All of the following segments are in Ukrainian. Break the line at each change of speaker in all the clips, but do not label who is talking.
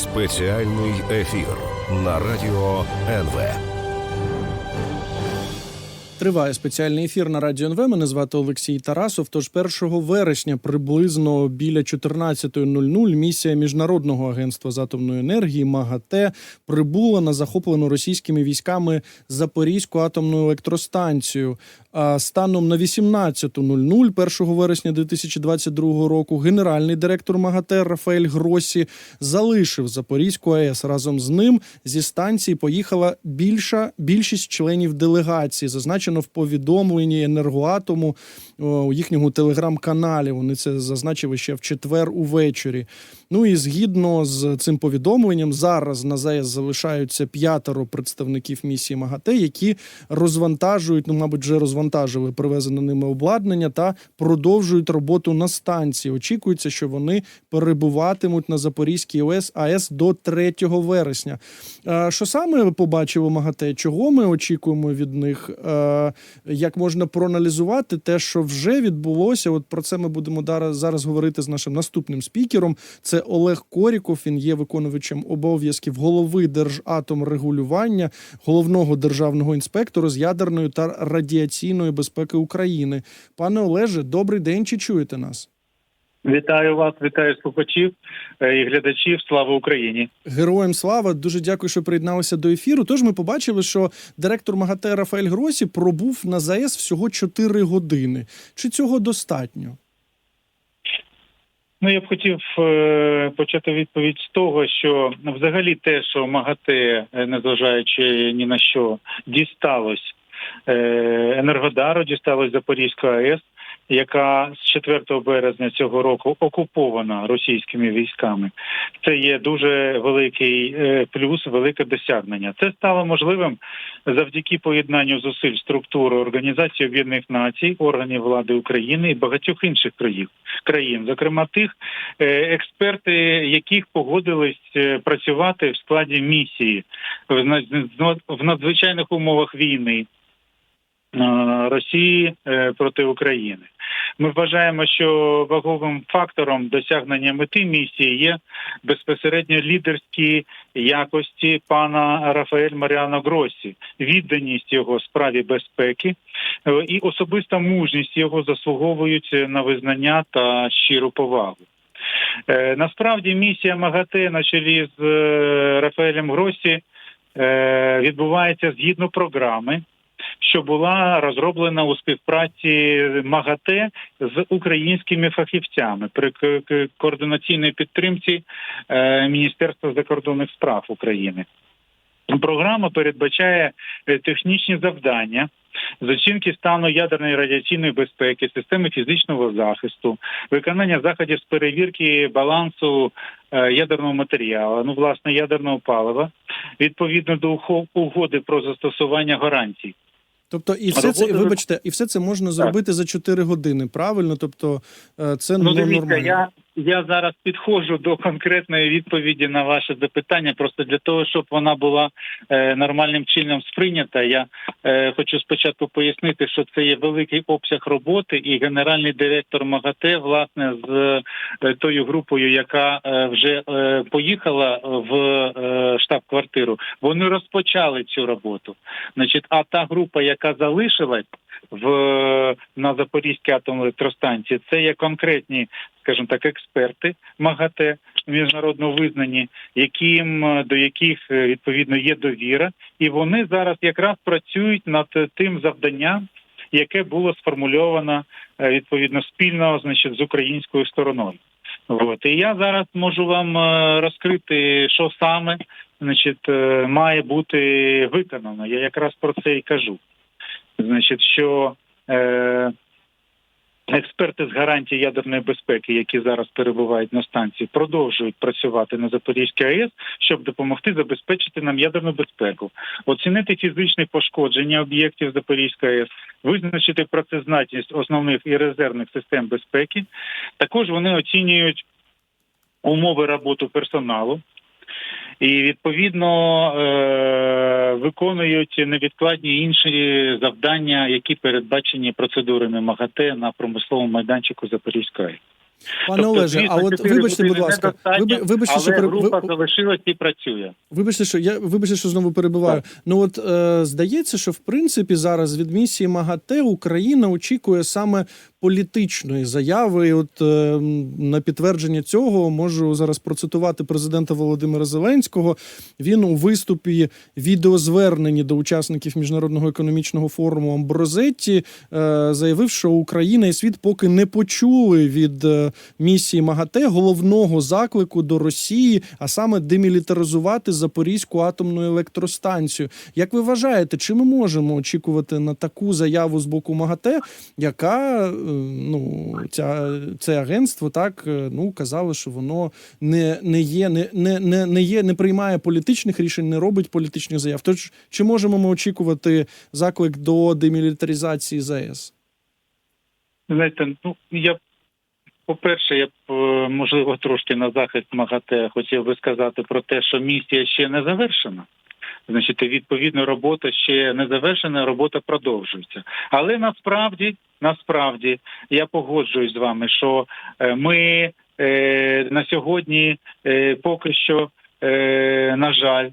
Спеціальний ефір на радіо НВ.
Триває спеціальний ефір на радіо НВ. Мене звати Олексій Тарасов. Тож 1 вересня приблизно біля 14.00 місія міжнародного агентства з атомної енергії МАГАТЕ прибула на захоплену російськими військами Запорізьку атомну електростанцію. Станом на 18.00 1 вересня 2022 року генеральний директор МАГАТЕ Рафаель Гросі залишив Запорізьку АЕС. Разом з ним зі станції поїхала більша більшість членів делегації. Зазначено в повідомленні енергоатому у їхньому телеграм-каналі. Вони це зазначили ще в четвер увечері. Ну і згідно з цим повідомленням, зараз на ЗАЕС залишаються п'ятеро представників місії МАГАТЕ, які розвантажують, ну мабуть, вже розвантажили привезене ними обладнання та продовжують роботу на станції. Очікується, що вони перебуватимуть на Запорізькій ОС АЕС до 3 вересня. Що саме побачили МАГАТЕ? Чого ми очікуємо від них? Як можна проаналізувати те, що вже відбулося? От про це ми будемо зараз говорити з нашим наступним спікером. Це Олег Коріков. Він є виконувачем обов'язків голови Держатомрегулювання, головного державного інспектора з ядерної та радіаційної безпеки України. Пане Олеже, добрий день. Чи чуєте нас?
Вітаю вас, вітаю слухачів е, і глядачів. Слава Україні!
Героям слава, дуже дякую, що приєдналися до ефіру. Тож ми побачили, що директор МАГАТЕ Рафаель Гросі пробув на ЗАЕС всього 4 години. Чи цього достатньо?
Ну я б хотів е, почати відповідь з того, що взагалі те, що МАГАТЕ, е, незважаючи ні на що, дісталось Енергодару, дісталось Запорізької АЕС, яка з 4 березня цього року окупована російськими військами. Це є дуже великий е, плюс, велике досягнення. Це стало можливим завдяки поєднанню зусиль структури Організації Об'єднаних Націй, органів влади України і багатьох інших країн, країн, зокрема тих е, експерти, яких погодились е, працювати в складі місії в надзвичайних умовах війни. Е, Росії е, проти України. Ми вважаємо, що ваговим фактором досягнення мети місії є безпосередньо лідерські якості пана Рафаель Маріано Гросі, відданість його справі безпеки е, і особиста мужність його заслуговують на визнання та щиру повагу. Насправді місія МАГАТЕ на чолі з Рафаелем Гросі відбувається згідно програми, що була розроблена у співпраці МАГАТЕ з українськими фахівцями при координаційній підтримці е, Міністерства закордонних справ України. Програма передбачає е, технічні завдання з оцінки стану ядерної радіаційної безпеки, системи фізичного захисту, виконання заходів з перевірки балансу е, ядерного матеріалу, ну власне ядерного палива, відповідно до угоди про застосування гарантій.
Тобто, і все це, вибачте, і все це можна зробити за 4 години, правильно? Тобто, е, це
Ну,
ну,
дивіться,
нормально.
я, я зараз підходжу до конкретної відповіді на ваше запитання. Просто для того, щоб вона була е, нормальним чином сприйнята, я е, хочу спочатку пояснити, що це є великий обсяг роботи, і генеральний директор МАГАТЕ, власне, з е, тою групою, яка вже поїхала в штаб-квартиру, вони розпочали цю роботу. Значить, а та група, яка залишилась в на Запорізькій атомній електростанції, це є конкретні, скажімо так, експерти МАГАТЕ міжнародно визнані, яким е, до яких е, відповідно є довіра, і вони зараз якраз працюють над тим завданням, яке було сформульовано е, відповідно спільно, значить, з українською стороною. От. І я зараз можу вам розкрити, що саме значить, має бути виконано. Я якраз про це і кажу. Значить, що е, експерти з гарантії ядерної безпеки, які зараз перебувають на станції, продовжують працювати на Запорізькій АЕС, щоб допомогти забезпечити нам ядерну безпеку, оцінити фізичні пошкодження об'єктів Запорізької АЕС, визначити працездатність основних і резервних систем безпеки. Також вони оцінюють умови роботи персоналу. І відповідно е- виконують невідкладні інші завдання, які передбачені процедурами МАГАТЕ на промисловому майданчику Запорізької.
Пане
Тобто,
Олеже, а от вибачте, будь ласка, вибачте,
але
що пере-
група
ви-
залишилась і працює.
Вибачте, що я вибачте, що знову перебиваю. Ну от е, здається, що в принципі зараз від місії МАГАТЕ Україна очікує саме політичної заяви. От е, на підтвердження цього можу зараз процитувати президента Володимира Зеленського. Він у виступі відеозверненні до учасників міжнародного економічного форуму Амброзетті е, заявив, що Україна і світ поки не почули від е, місії МАГАТЕ головного заклику до Росії, а саме демілітаризувати Запорізьку атомну електростанцію. Як ви вважаєте, чи ми можемо очікувати на таку заяву з боку МАГАТЕ, яка е, ну ця це агентство так е, ну казало, що воно не, не є, не, не, не є, не приймає політичних рішень, не робить політичних заяв. Тож чи можемо ми очікувати заклик до демілітаризації ЗАЕС?
Знаєте, ну я по-перше, я б е, можливо трошки на захист МАГАТЕ хотів би сказати про те, що місія ще не завершена. Значить, відповідно, робота ще не завершена, робота продовжується. Але насправді, насправді, я погоджуюсь з вами, що е, ми е, на сьогодні е, поки що, на жаль,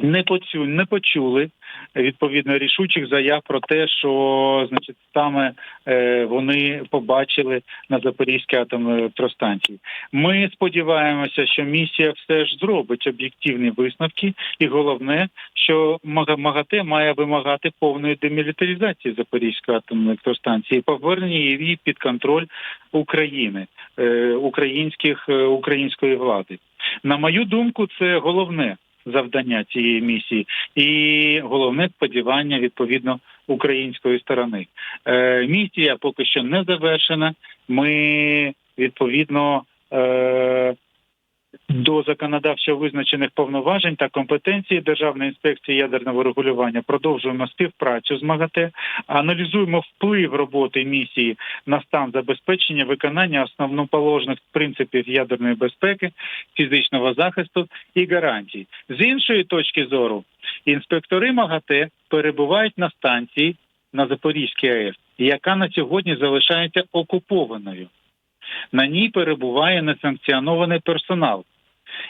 не почули, не почули відповідно рішучих заяв про те, що значить саме е, вони побачили на Запорізькій атомній електростанції. Ми сподіваємося, що місія все ж зробить об'єктивні висновки, і головне, що Мага- МАГАТЕ має вимагати повної демілітаризації Запорізької атомної електростанції, повернення її під контроль України, е, українських е, української влади. На мою думку, це головне завдання цієї місії, і головне сподівання відповідно української сторони. Е, місія поки що не завершена. Ми відповідно. Е, до законодавчо визначених повноважень та компетенції Державної інспекції ядерного регулювання продовжуємо співпрацю з МАГАТЕ, аналізуємо вплив роботи місії на стан забезпечення виконання основоположних принципів ядерної безпеки, фізичного захисту і гарантій. З іншої точки зору, інспектори МАГАТЕ перебувають на станції на Запорізькій АЕС, яка на сьогодні залишається окупованою. На ній перебуває несанкціонований персонал.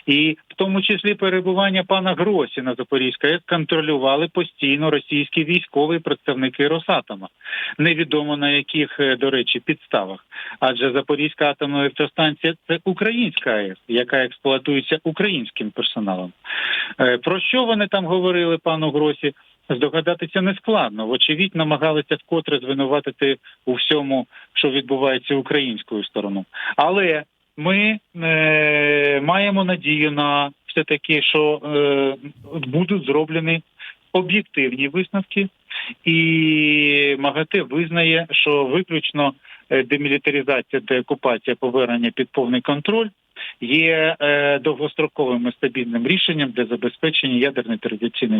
І в тому числі перебування пана Гросі на Запорізькій АЕС контролювали постійно російські військові представники Росатома. Невідомо на яких, е, до речі, підставах. Адже Запорізька атомна електростанція це українська АЕС, яка експлуатується українським персоналом. Е, Про що вони там говорили пану Гросі? Здогадатися не складно. Вочевидь, намагалися вкотре звинуватити у всьому, що відбувається українською стороною. Але ми е, маємо надію на все таки, що е, будуть зроблені об'єктивні висновки, і МАГАТЕ визнає, що виключно демілітаризація, деокупація, повернення під повний контроль є е, довгостроковим і стабільним рішенням для забезпечення ядерної та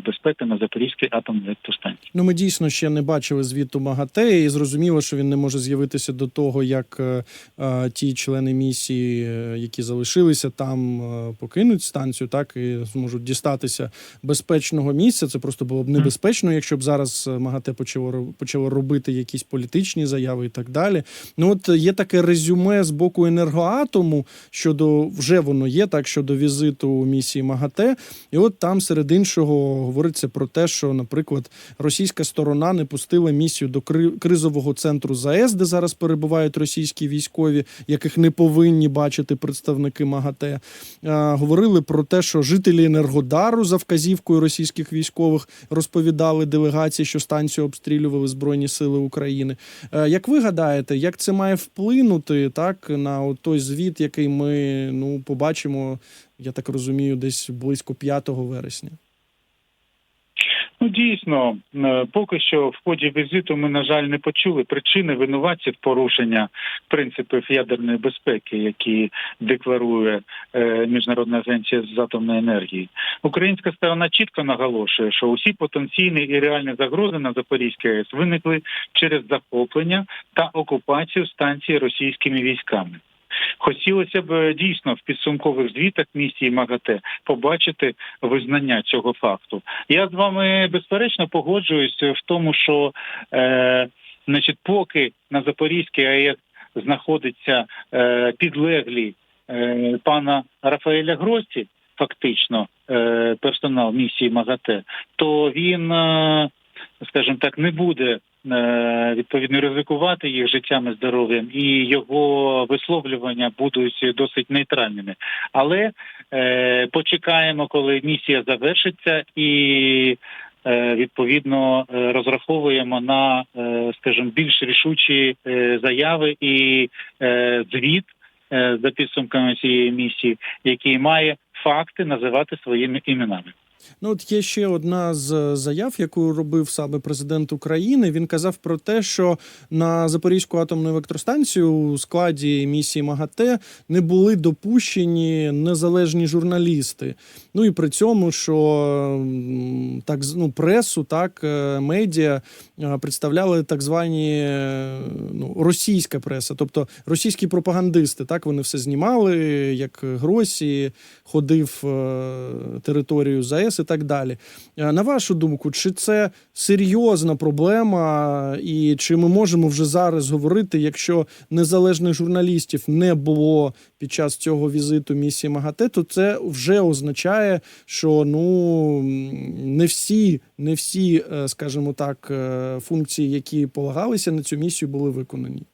безпеки на Запорізькій атомній електростанції.
Ну, ми дійсно ще не бачили звіту МАГАТЕ, і зрозуміло, що він не може з'явитися до того, як е, е, ті члени місії, е, які залишилися там, е, покинуть станцію, так і зможуть дістатися безпечного місця. Це просто було б небезпечно, якщо б зараз е, МАГАТЕ почало почало робити якісь політичні заяви і так далі. Ну от є таке резюме з боку енергоатому щодо вже воно є так щодо візиту місії МАГАТЕ. І от там серед іншого говориться про те, що, наприклад, російська сторона не пустила місію до кризового центру ЗАЕС, де зараз перебувають російські військові, яких не повинні бачити представники МАГАТЕ. А, говорили про те, що жителі Енергодару за вказівкою російських військових розповідали делегації, що станцію обстрілювали Збройні Сили України. Е, Як ви гадаєте, як це має вплинути так на той звіт, який ми ну побачимо, я так розумію, десь близько 5 вересня?
Ну дійсно, е, поки що в ході візиту ми, на жаль, не почули причини винуватців порушення принципів ядерної безпеки, які декларує е, Міжнародна агенція з атомної енергії. Українська сторона чітко наголошує, що усі потенційні і реальні загрози на Запорізькій АЕС виникли через захоплення та окупацію станції російськими військами. Хотілося б е, дійсно в підсумкових звітах місії МАГАТЕ побачити визнання цього факту. Я з вами безперечно погоджуюсь в тому, що е, значить, поки на Запорізькій АЕС знаходиться е, підлеглі е, пана Рафаеля Гросі, фактично е, персонал місії МАГАТЕ, то він, е, скажімо так, не буде відповідно ризикувати їх життям і здоров'ям, і його висловлювання будуть досить нейтральними. Але е, почекаємо, коли місія завершиться, і е, відповідно е, розраховуємо на, е, скажімо, більш рішучі е, заяви і е, звіт е, за підсумками цієї місії, який має факти називати своїми іменами.
Ну, от є ще одна з заяв, яку робив саме президент України. Він казав про те, що на Запорізьку атомну електростанцію у складі місії МАГАТЕ не були допущені незалежні журналісти. Ну і при цьому, що так ну, пресу, так е, медіа е, представляли так звані е, ну, російська преса, тобто російські пропагандисти. Так вони все знімали, як Гросі ходив е, територію ЗАЕС і так далі. Е, На вашу думку, чи це серйозна проблема, і чи ми можемо вже зараз говорити, якщо незалежних журналістів не було під час цього візиту місії МАГАТЕ, то це вже означає, що ну не всі, не всі, е, скажімо так, е, функції, які полагалися на цю місію, були виконані.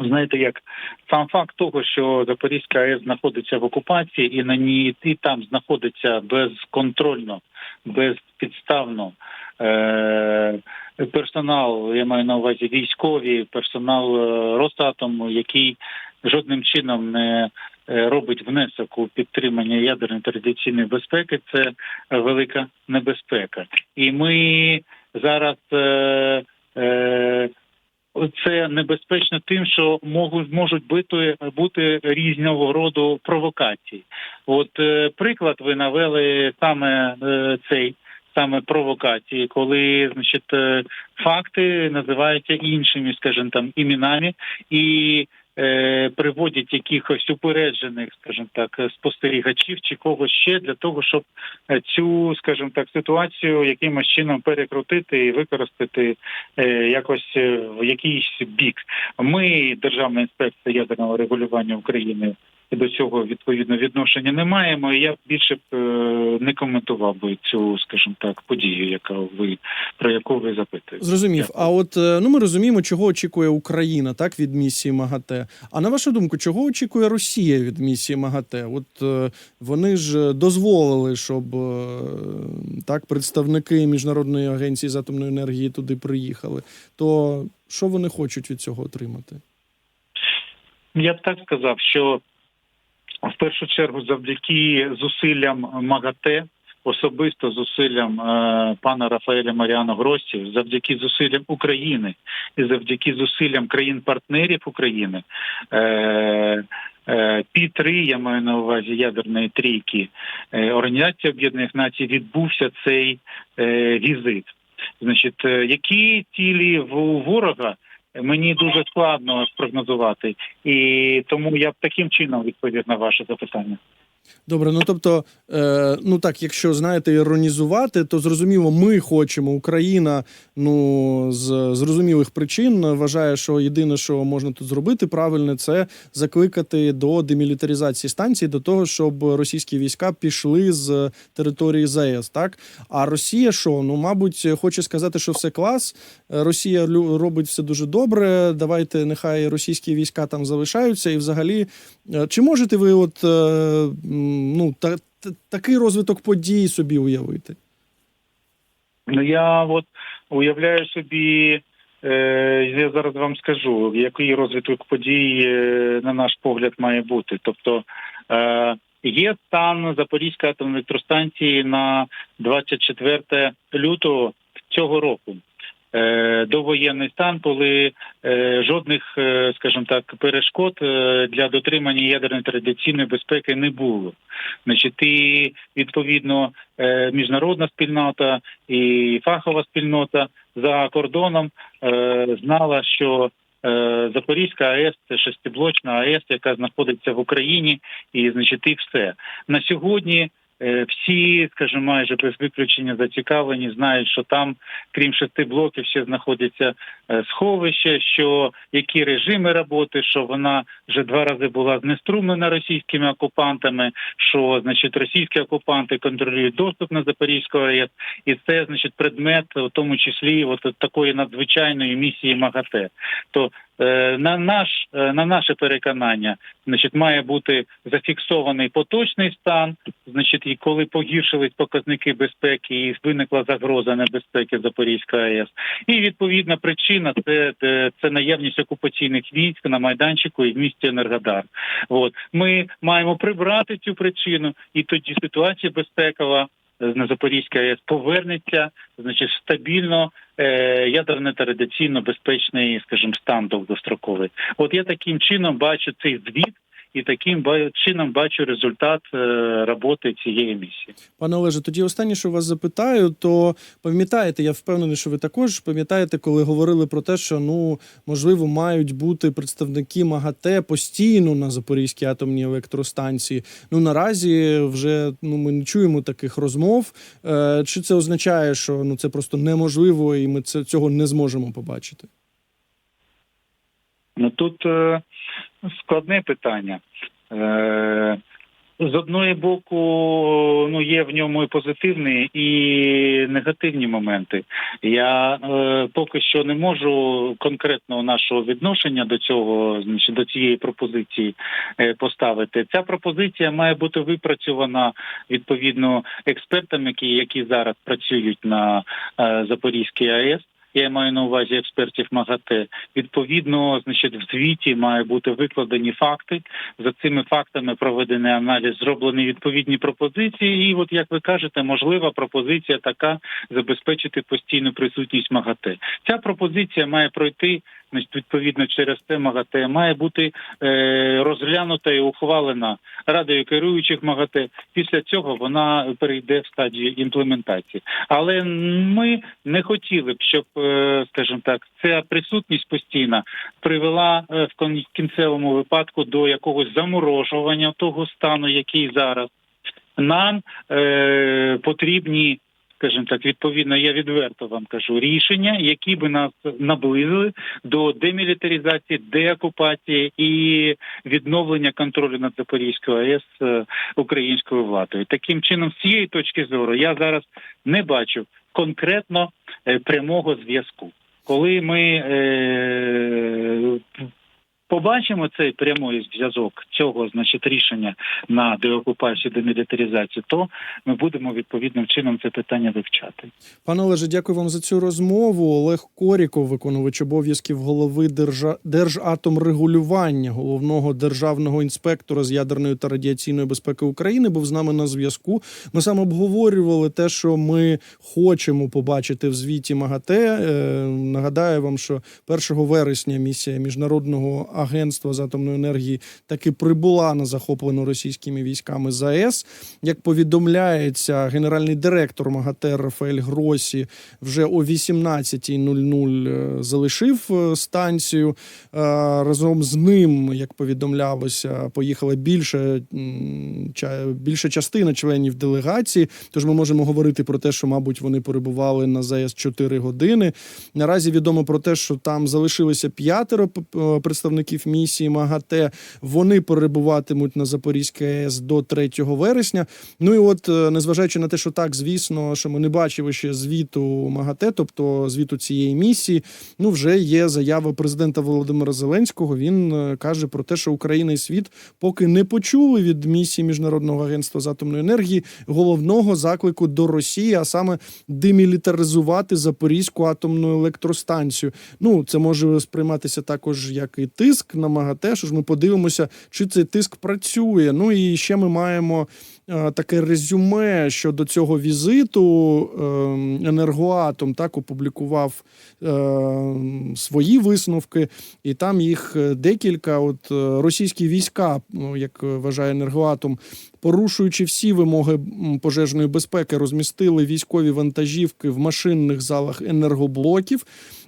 Знаєте, як сам факт того, що Запорізька АЕС знаходиться в окупації і на ній і там знаходиться безконтрольно, безпідставно е- персонал, я маю на увазі військові, персонал е, Росатому, який жодним чином не е, робить внесок у підтримання ядерної традиційної безпеки, це велика небезпека. І ми зараз. Е- е- це небезпечно тим, що можуть можуть бути бути різного роду провокації. От е, приклад ви навели саме е, цей саме провокації, коли значить е, факти називаються іншими, скажімо там, іменами і. Е, Приводять якихось упереджених, скажімо так, спостерігачів чи когось ще для того, щоб е, цю, скажімо так, ситуацію якимось чином перекрутити і використати е, якось в якийсь бік. Ми, Державна інспекція ядерного регулювання України, до цього відповідно відношення не маємо. І я більше б е, не коментував би цю, скажімо так, подію, яка ви про яку ви запитуєте.
Зрозумів.
Дякую.
А от е, ну ми розуміємо, чого очікує Україна так від місії МАГАТЕ. А на вашу думку, чого очікує Росія від місії МАГАТЕ? От е, вони ж дозволили, щоб так представники міжнародної агенції з атомної енергії туди приїхали. То що вони хочуть від цього отримати?
Я б так сказав, що в першу чергу завдяки зусиллям МАГАТЕ, особисто зусиллям е, пана Рафаеля Маріано Гросі, завдяки зусиллям України і завдяки зусиллям країн-партнерів України. Е, е, Пі-3, я маю на увазі ядерної трійки е, Організації Об'єднаних Націй відбувся цей е, візит. Значить, е, які цілі в ворога мені дуже складно спрогнозувати, і тому я б таким чином відповів на ваше запитання.
Добре, ну тобто, е, ну так, якщо знаєте, іронізувати, то зрозуміло, ми хочемо. Україна, ну з зрозумілих причин вважає, що єдине, що можна тут зробити правильне, це закликати до демілітаризації станції, до того, щоб російські війська пішли з території ЗАЕС. Так а Росія, що ну, мабуть, хоче сказати, що все клас. Росія робить все дуже добре. Давайте, нехай російські війська там залишаються, і взагалі, е, чи можете ви, от е, ну та, та- такий розвиток подій собі уявити?
Ну я от уявляю собі, е, я зараз вам скажу, який розвиток подій, е, на наш погляд, має бути. Тобто е, є стан Запорізької атомної електростанції на 24 лютого цього року. Е, Довоєнний стан, коли е, жодних, е, скажімо так, перешкод для дотримання ядерної традиційної безпеки не було. Значить, і відповідно міжнародна спільнота і фахова спільнота за кордоном знала, що Запорізька АЕС це шестиблочна АЕС, яка знаходиться в Україні, і значить, і все на сьогодні. Е, всі, скажімо, майже без виключення зацікавлені, знають, що там, крім шести блоків, ще знаходиться е, сховище, що які режими роботи, що вона вже два рази була знеструмлена російськими окупантами, що значить російські окупанти контролюють доступ на Запорізьку АЕС, і це значить предмет, у тому числі, от такої надзвичайної місії МАГАТЕ. То на наш е, на наше переконання, значить, має бути зафіксований поточний стан. Значить, і коли погіршились показники безпеки і виникла загроза небезпеки Запорізької АЕС, і відповідна причина це, це, це наявність окупаційних військ на майданчику і в місті Енергодар. От ми маємо прибрати цю причину, і тоді ситуація безпекова. е, На Запорізькій АЕС повернеться, значить, стабільно е, ядерно традиційно безпечний, скажімо, стан довгостроковий. От я таким чином бачу цей звіт і таким чином бачу результат е, роботи цієї місії.
Пане Олеже, тоді останнє, що вас запитаю, то пам'ятаєте, я впевнений, що ви також пам'ятаєте, коли говорили про те, що ну можливо мають бути представники МАГАТЕ постійно на Запорізькій атомній електростанції. Ну наразі вже ну ми не чуємо таких розмов. Е, чи це означає, що ну це просто неможливо, і ми це цього не зможемо побачити?
Ну тут е, складне питання. Е, з одної боку, ну є в ньому і позитивні, і негативні моменти. Я е, поки що не можу конкретного нашого відношення до цього, значить, до цієї пропозиції е, поставити. Ця пропозиція має бути випрацьована відповідно експертами, які, які зараз працюють на е, Запорізькій АЕС. Я маю на увазі експертів МАГАТЕ. Відповідно, значить, в звіті має бути викладені факти. За цими фактами проведений аналіз, зроблені відповідні пропозиції. І, от як ви кажете, можлива пропозиція така забезпечити постійну присутність МАГАТЕ. Ця пропозиція має пройти. Значить, відповідно через це МАГАТЕ має бути е, розглянута і ухвалена радою керуючих МАГАТЕ. Після цього вона перейде в стадію імплементації. Але ми не хотіли б, щоб, е, скажімо так, ця присутність постійна привела е, в кінцевому випадку до якогось заморожування того стану, який зараз. Нам е, потрібні, скажімо так, відповідно, я відверто вам кажу, рішення, які би нас наблизили до демілітаризації, деокупації і відновлення контролю над Запорізькою АЕС е, українською владою. Таким чином, з цієї точки зору, я зараз не бачу конкретно е, прямого зв'язку. Коли ми е, побачимо цей прямий зв'язок цього, значить, рішення на деокупацію, демілітаризацію, то ми будемо відповідним чином це питання вивчати.
Пане Олеже, дякую вам за цю розмову. Олег Коріков, виконувач обов'язків голови Держа... Держатомрегулювання, головного державного інспектора з ядерної та радіаційної безпеки України, був з нами на зв'язку. Ми саме обговорювали те, що ми хочемо побачити в звіті МАГАТЕ. Е, Нагадаю вам, що 1 вересня місія міжнародного агентства з атомної енергії таки прибула на захоплену російськими військами ЗАЕС. Як повідомляється, генеральний директор МАГАТЕ Рафаель Гросі вже о 18.00 е, залишив е, станцію. Е, Разом з ним, як повідомлялося, поїхала більше, більша частина членів делегації. Тож ми можемо говорити про те, що, мабуть, вони перебували на ЗАЕС 4 години. Наразі відомо про те, що там залишилося п'ятеро п- п- місії МАГАТЕ. Вони перебуватимуть на Запорізькій АЕС до 3 вересня. Ну і от, е, незважаючи на те, що так, звісно, що ми не бачили ще звіту МАГАТЕ, тобто звіту цієї місії, ну вже є заява президента Володимира Зеленського. Він е, каже про те, що Україна і світ поки не почули від місії міжнародного агентства з атомної енергії головного заклику до Росії, а саме демілітаризувати Запорізьку атомну електростанцію. Ну це може сприйматися також як і тиск на МАГАТЕ. Що ж ми подивимося, чи цей тиск працює. Ну і ще ми маємо е, таке резюме щодо цього візиту. Е, Енергоатом так опублікував е, свої висновки, і там їх е, декілька. От російські війська, ну, як вважає енергоатом, порушуючи всі вимоги пожежної безпеки, розмістили військові вантажівки в машинних залах енергоблоків.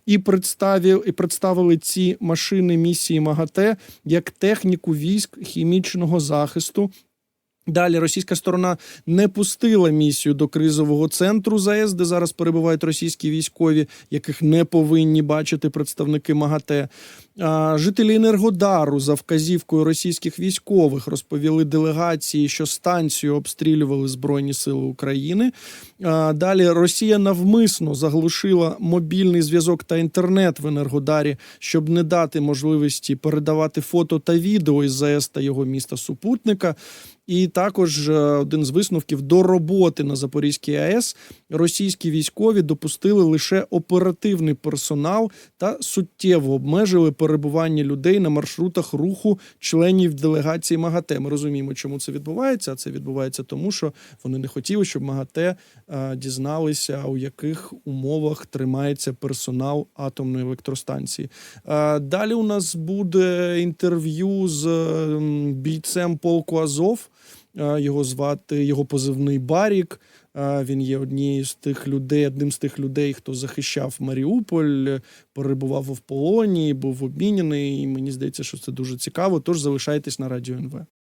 І представив і представили ці машини місії МАГАТЕ як техніку військ хімічного захисту Далі російська сторона не пустила місію до кризового центру ЗАЕС, де зараз перебувають російські військові, яких не повинні бачити представники МАГАТЕ. А, Жителі Енергодару за вказівкою російських військових розповіли делегації, що станцію обстрілювали Збройні Сили України. Далі Росія навмисно заглушила мобільний зв'язок та інтернет в Енергодарі, щоб не дати можливості передавати фото та відео із ЗАЕС та його міста супутника. І також е, один з висновків до роботи на Запорізькій АЕС російські військові допустили лише оперативний персонал та суттєво обмежили перебування людей на маршрутах руху членів делегації МАГАТЕ. Ми розуміємо, чому це відбувається. Це відбувається тому, що вони не хотіли, щоб МАГАТЕ е, дізналися, у яких умовах тримається персонал атомної електростанції. Е, Далі у нас буде інтерв'ю з ем, бійцем полку Азов. Е, Його звати його позивний Барік. Е, Він є однією з тих людей, одним з тих людей, хто захищав Маріуполь, перебував в полоні, був обмінений. І мені здається, що це дуже цікаво. Тож залишайтесь на радіо НВ.